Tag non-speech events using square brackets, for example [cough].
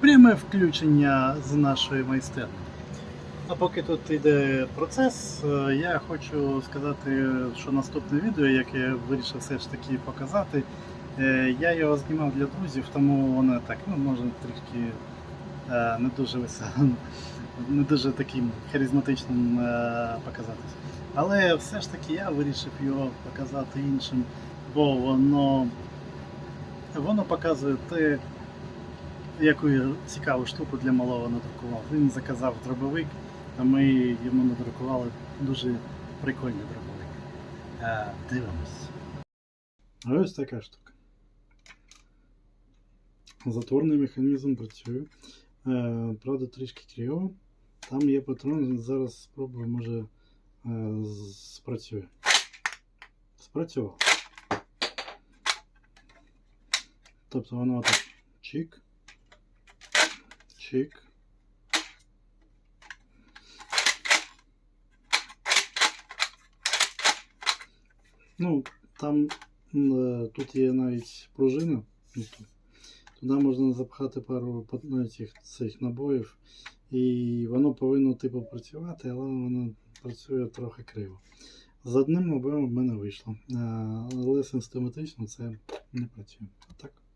Пряме включення з нашої майстерні. А поки тут йде процес, е, я хочу сказати, що наступне відео, яке я вирішив все ж таки показати, е, я його знімав для друзів, тому воно так, ну, може трішки е, не дуже веселим, [laughs] не дуже таким харизматичним показатись. Але все ж таки я вирішив його показати іншим, бо воно, воно показує те, яку цікаву штуку для малого надрукував. Він заказав дробовик, а ми йому надрукували дуже прикольний дробовик. Е, дивимось. Ось така штука. Затворний механізм працює. Е, правда, трішки криво. Там є патрон, зараз спробую, може е, спрацює. Спрацював. Тобто воно так чик. Чик. Ну, там е, тут є навіть пружина. Туди можна запхати пару ну, цих, цих набоїв. І воно повинно типу працювати, але воно працює трохи криво. З одним набоєм в мене вийшло. Е, Але систематично це не працює. Так.